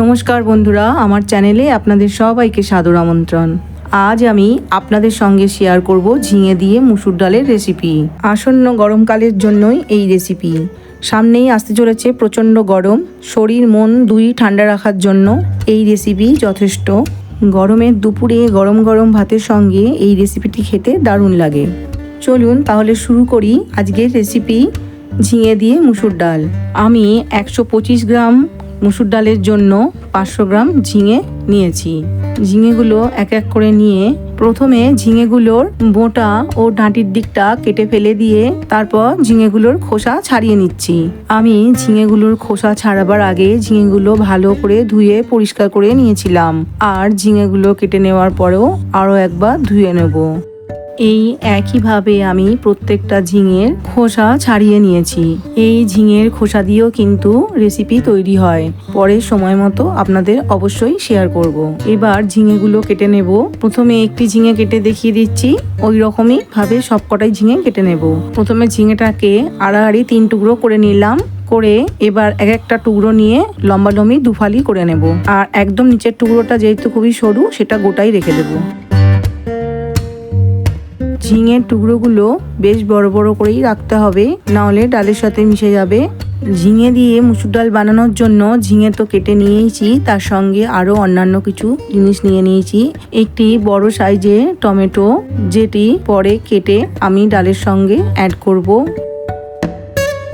নমস্কার বন্ধুরা, আমার চ্যানেলে আপনাদের সবাইকে সাদর আমন্ত্রণ। আজ আমি আপনাদের সঙ্গে শেয়ার করব ঝিঙে দিয়ে মুসুর ডালের রেসিপি আসন্ন গরমকালের জন্যই এই রেসিপি সামনেই আসতে চলেছে প্রচণ্ড গরম। শরীর, মন দুই ঠান্ডা রাখার জন্য এই রেসিপি যথেষ্ট। গরমের দুপুরে গরম গরম ভাতের সঙ্গে এই রেসিপিটি খেতে দারুণ লাগে। চলুন তাহলে শুরু করি আজকের রেসিপি ঝিঙে দিয়ে মুসুর ডাল। আমি একশো পঁচিশ গ্রাম মুসুর ডালের জন্য পাঁচশো গ্রাম ঝিঙে নিয়েছি। ঝিঙেগুলো এক এক করে নিয়ে প্রথমে ঝিঙেগুলোর বোঁটা ও ডাঁটির দিকটা কেটে ফেলে দিয়ে তারপর ঝিঙেগুলোর খোসা ছাড়িয়ে নিচ্ছি। আমি ঝিঙেগুলোর খোসা ছাড়াবার আগে ঝিঙেগুলো ভালো করে ধুয়ে পরিষ্কার করে নিয়েছিলাম। আর ঝিঙেগুলো কেটে নেওয়ার পরেও আরও একবার ধুয়ে নেব। এই একইভাবে আমি প্রত্যেকটা ঝিঙের খোসা ছাড়িয়ে নিয়েছি। এই ঝিঙের খোসা দিয়েও কিন্তু রেসিপি তৈরি হয়। পরে সময় মতো আপনাদের অবশ্যই শেয়ার করব। এবার ঝিঙেগুলো কেটে নেব। প্রথমে একটি ঝিঙে কেটে দেখিয়ে দিচ্ছি। ওই রকমই ভাবে সবকটাই ঝিঙে কেটে নেব। প্রথমে ঝিঙেটাকে আড়াআড়ি তিন টুকরো করে নিলাম। করে এবার এক একটা টুকরো নিয়ে লম্বা লম্বি দুফালি করে নেব। আর একদম নিচের টুকরোটা যেহেতু খুবই সরু, সেটা গোটাই রেখে দেবো। ঝিঙের টুকরোগুলো বেশ বড় বড় করেই রাখতে হবে। নাহলে ডালের সাথে মিশে যাবে। ঝিঙে দিয়ে মুসুর ডাল বানানোর জন্য ঝিঙে তো কেটে নিয়েছি, তার সঙ্গে আরও অন্যান্য কিছু জিনিস নিয়ে নিয়েছি। একটি বড় সাইজের টমেটো, যেটি পরে কেটে আমি ডালের সঙ্গে অ্যাড করব।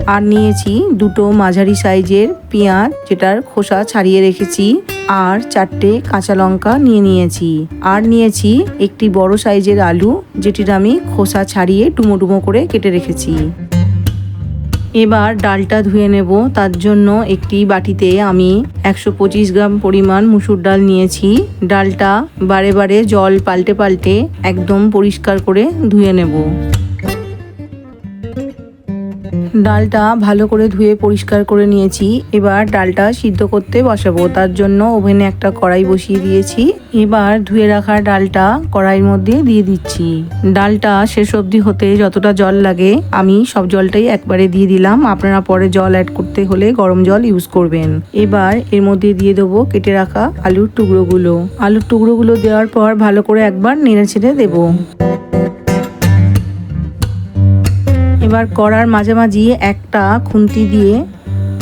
আর নিয়েছি দুটো মাঝারি সাইজের পেঁয়াজ, যেটার খোসা ছাড়িয়ে রেখেছি। আর চারটে কাঁচা লঙ্কা নিয়ে নিয়েছি। আর নিয়েছি একটি বড় সাইজের আলু, যেটির আমি খোসা ছাড়িয়ে ডুমো ডুমো করে কেটে রেখেছি। এবার ডালটা ধুয়ে নেব। তার জন্য একটি বাটিতে আমি একশো পঁচিশ গ্রাম পরিমাণ মুসুর ডাল নিয়েছি। ডালটা বারে বারে জল পাল্টে পাল্টে একদম পরিষ্কার করে ধুয়ে নেব। ডালটা ভালো করে ধুয়ে পরিষ্কার করে নিয়েছি। এবার ডালটা সিদ্ধ করতে বসাবো। তার জন্য ওভেনে একটা কড়াই বসিয়ে দিয়েছি। এবার ধুয়ে রাখা ডালটা কড়াইয়ের মধ্যে দিয়ে দিচ্ছি। ডালটা শেষ অবধি হতে যতটা জল লাগে, আমি সব জলটাই একবারে দিয়ে দিলাম। আপনারা পরে জল অ্যাড করতে হলে গরম জল ইউজ করবেন। এবার এর মধ্যে দিয়ে দেবো কেটে রাখা আলুর টুকরোগুলো। আলুর টুকরোগুলো দেওয়ার পর ভালো করে একবার নেড়ে ছেড়ে দেবো। এবার কড়ার মাঝামাঝি একটা খুন্তি দিয়ে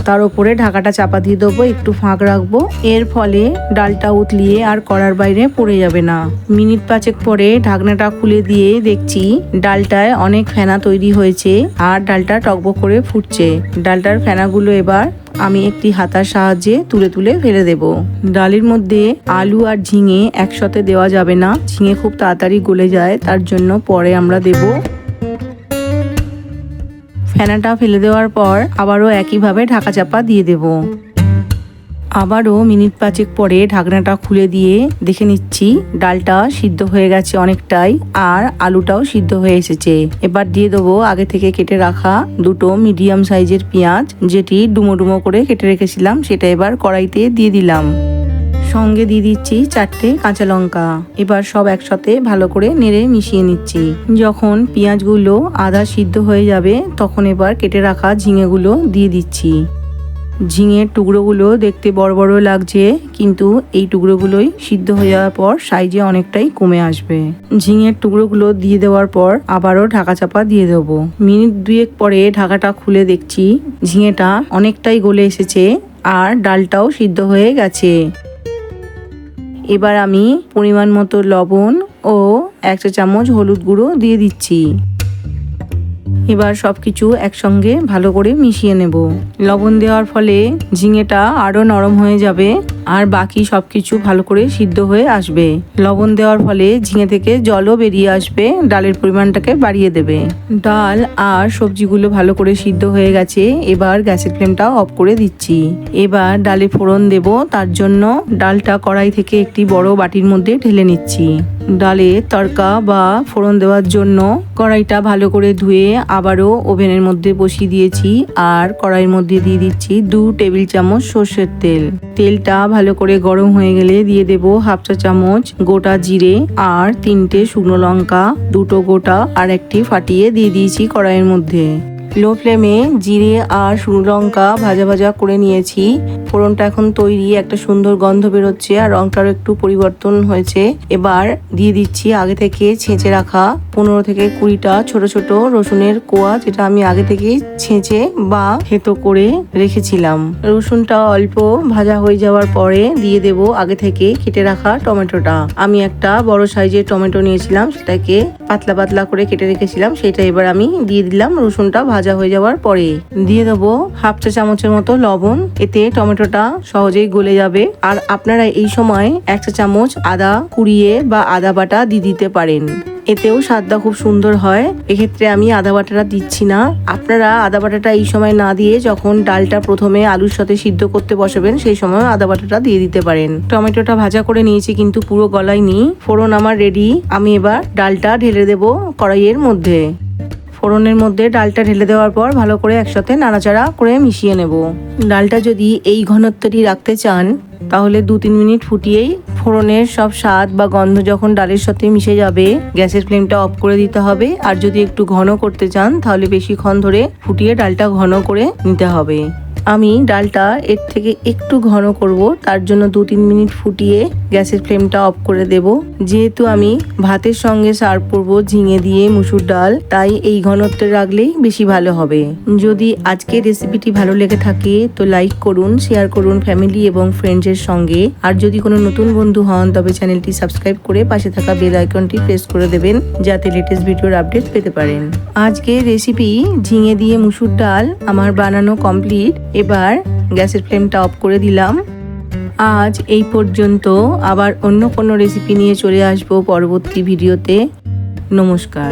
তার উপরে ঢাকাটা চাপা দিয়ে দেবো, একটু ফাঁক রাখব। এর ফলে ডালটা উতলিয়ে আর কড়ার বাইরে পড়ে যাবে না। মিনিট পাঁচেক পরে ঢাকনাটা খুলে দিয়ে দেখছি ডালটায় অনেক ফেনা তৈরি হয়েছে আর ডালটা টকবক করে ফুটছে। ডালটার ফেনাগুলো এবার আমি একটি হাতার সাহায্যে তুলে তুলে ফেলে দেব। ডালের মধ্যে আলু আর ঝিঙে একসাথে দেওয়া যাবে না। ঝিঙে খুব তাড়াতাড়ি গলে যায়, তার জন্য পরে আমরা দেবো ফেনাটা ফেলে দেওয়ার পর আবারও একইভাবে ঢাকা চাপা দিয়ে দেব। আবারও মিনিট পাঁচেক পরে ঢাকনাটা খুলে দিয়ে দেখে নিচ্ছি ডালটা সিদ্ধ হয়ে গেছে অনেকটাই আর আলুটাও সিদ্ধ হয়ে এসেছে। এবার দিয়ে দেবো আগে থেকে কেটে রাখা দুটো মিডিয়াম সাইজের পেঁয়াজ, যেটি ডুমো ডুমো করে কেটে রেখেছিলাম, সেটা এবার কড়াইতে দিয়ে দিলাম। সঙ্গে দিয়ে দিচ্ছি চারটে কাঁচা লঙ্কা। এবার সব একসাথে ভালো করে নেড়ে মিশিয়ে নিচ্ছি। যখন পেঁয়াজগুলো আধা সিদ্ধ হয়ে যাবে, তখন এবার কেটে রাখা ঝিঙেগুলো দিয়ে দিচ্ছি। ঝিঙের টুকরোগুলো দেখতে বড় বড় লাগছে, কিন্তু এই টুকরোগুলোই সিদ্ধ হয়ে যাওয়ার পর সাইজে অনেকটাই কমে আসবে। ঝিঙের টুকরোগুলো দিয়ে দেওয়ার পর আবারও ঢাকা চাপা দিয়ে দেবো। মিনিট দুয়েক পরে ঢাকাটা খুলে দেখছি, ঝিঙেটা অনেকটাই গলে এসেছে আর ডালটাও সিদ্ধ হয়ে গেছে। এবার আমি পরিমাণ মতো লবণ ও এক চা চামচ হলুদ গুঁড়ো দিয়ে দিচ্ছি। এবার সব কিছু একসঙ্গে ভালো করে মিশিয়ে নেব। লবণ দেওয়ার ফলে ঝিঙেটা আরও নরম হয়ে যাবে। আর বাকি সব কিছু ভালো করে সিদ্ধ হয়ে আসবে। লবণ দেওয়ার ফলে ঝিঙে থেকে জলও বেরিয়ে আসবে, ডালের পরিমাণটাকে বাড়িয়ে দেবে। ডাল আর সবজিগুলো ভালো করে সিদ্ধ হয়ে গেছে, এবার গ্যাসের ফ্লেমটা অফ করে দিচ্ছি। এবার ডালে ফোড়ন দেব, তার জন্য ডালটা কড়াই থেকে একটি বড় বাটির মধ্যে ঢেলে নিচ্ছি। ডালে তড়কা বা ফোড়ন দেওয়ার জন্য কড়াইটা ভালো করে ধুয়ে আবারও ওভেনের মধ্যে বসিয়ে দিয়েছি, আর কড়াইয়ের মধ্যে দিয়ে দিচ্ছি দু টেবিল চামচ সর্ষের তেল। তেলটা ভালো করে গরম হয়ে গেলে দিয়ে দেব হাফ চা চামচ গোটা জিরে আর তিনটে শুকনো লঙ্কা, দুটো গোটা আর একটি ফাটিয়ে দিয়ে দিয়েছি কড়াইয়ের মধ্যে। লো ফ্লেমে জিরে আর শুকনো লঙ্কা ভাজা ভাজা করে নিয়েছি। ফোড়নটা এখন তৈরি, একটা সুন্দর গন্ধ বেরোচ্ছে আর রংটারও একটু পরিবর্তন হয়েছে। এবার দিয়ে দিচ্ছি আগে থেকে ছেঁচে রাখা পনেরো থেকে কুড়িটা ছোট ছোট রসুনের কোয়া, যেটা আমি আগে থেকে ছেঁচে বা থেতো করে রেখেছিলাম। রসুনটা অল্প ভাজা হয়ে যাওয়ার পরে দিয়ে দেব আগে থেকে কেটে রাখা টমেটোটা। আমি একটা বড় সাইজের টমেটো নিয়েছিলাম, সেটাকে পাতলা পাতলা করে কেটে রেখেছিলাম, সেটা এবার আমি দিয়ে দিলাম রসুনটা ভাজা হয়ে যাওয়ার পরে দিয়ে দেবো হাফ চা চামচের মতো লবণ। এতে টমেটোটা সহজেই গলে যাবে। আর আপনারা এই সময় এক চা চামচ আদা কুড়িয়ে বা আদা বাটা দিয়ে দিতে পারেন। এতেও স্বাদটা খুব সুন্দর হয়। এক্ষেত্রে আমি আদা বাটাটা দিচ্ছি না। আপনারা আদা বাটাটা এই সময় না দিয়ে যখন ডালটা প্রথমে আলুর সাথে সিদ্ধ করতে বসাবেন, সেই সময় আদা বাটাটা দিয়ে দিতে পারেন। টমেটোটা ভাজা করে নিয়েছি, কিন্তু পুরো গলায়নি। ফোড়ন আমার রেডি আমি এবার ডালটা ঢেলে দেব কড়াইয়ের মধ্যে। ফোড়নের মধ্যে ডালটা ঢেলে দেওয়ার পর ভালো করে একসাথে নাড়াচাড়া করে মিশিয়ে নেব। ডালটা যদি এই ঘনত্বটি রাখতে চান, তাহলে দু তিন মিনিট ফুটিয়েই ফোড়নের সব স্বাদ বা গন্ধ যখন ডালের সাথে মিশে যাবে, গ্যাসের ফ্লেমটা অফ করে দিতে হবে। আর যদি একটু ঘন করতে চান, তাহলে বেশিক্ষণ ধরে ফুটিয়ে ডালটা ঘন করে নিতে হবে। আমি ডালটা এর থেকে একটু ঘন করব, তার জন্য দু তিন মিনিট ফুটিয়ে গ্যাসের ফ্লেমটা অফ করে দেব। যেহেতু আমি ভাতের সঙ্গে সার্ভ করব ঝিঙে দিয়ে মুসুর ডাল, তাই এই ঘনত্বে রাখলেই বেশি ভালো হবে। যদি আজকের রেসিপিটি ভালো লেগে থাকে, তো লাইক করুন, শেয়ার করুন ফ্যামিলি এবং ফ্রেন্ডসের সঙ্গে। আর যদি কোনো নতুন বন্ধু হন, তবে চ্যানেলটি সাবস্ক্রাইব করে পাশে থাকা বেল আইকনটি প্রেস করে দেবেন, যাতে লেটেস্ট ভিডিওর আপডেট পেতে পারেন। আজকের রেসিপি ঝিঙে দিয়ে মুসুর ডাল, আমার বানানো কমপ্লিট এবার গ্যাসের ফ্লেমটা অফ করে দিলাম। আজ এই পর্যন্ত আবার অন্য কোনো রেসিপি নিয়ে চলে আসব পরবর্তী ভিডিওতে নমস্কার।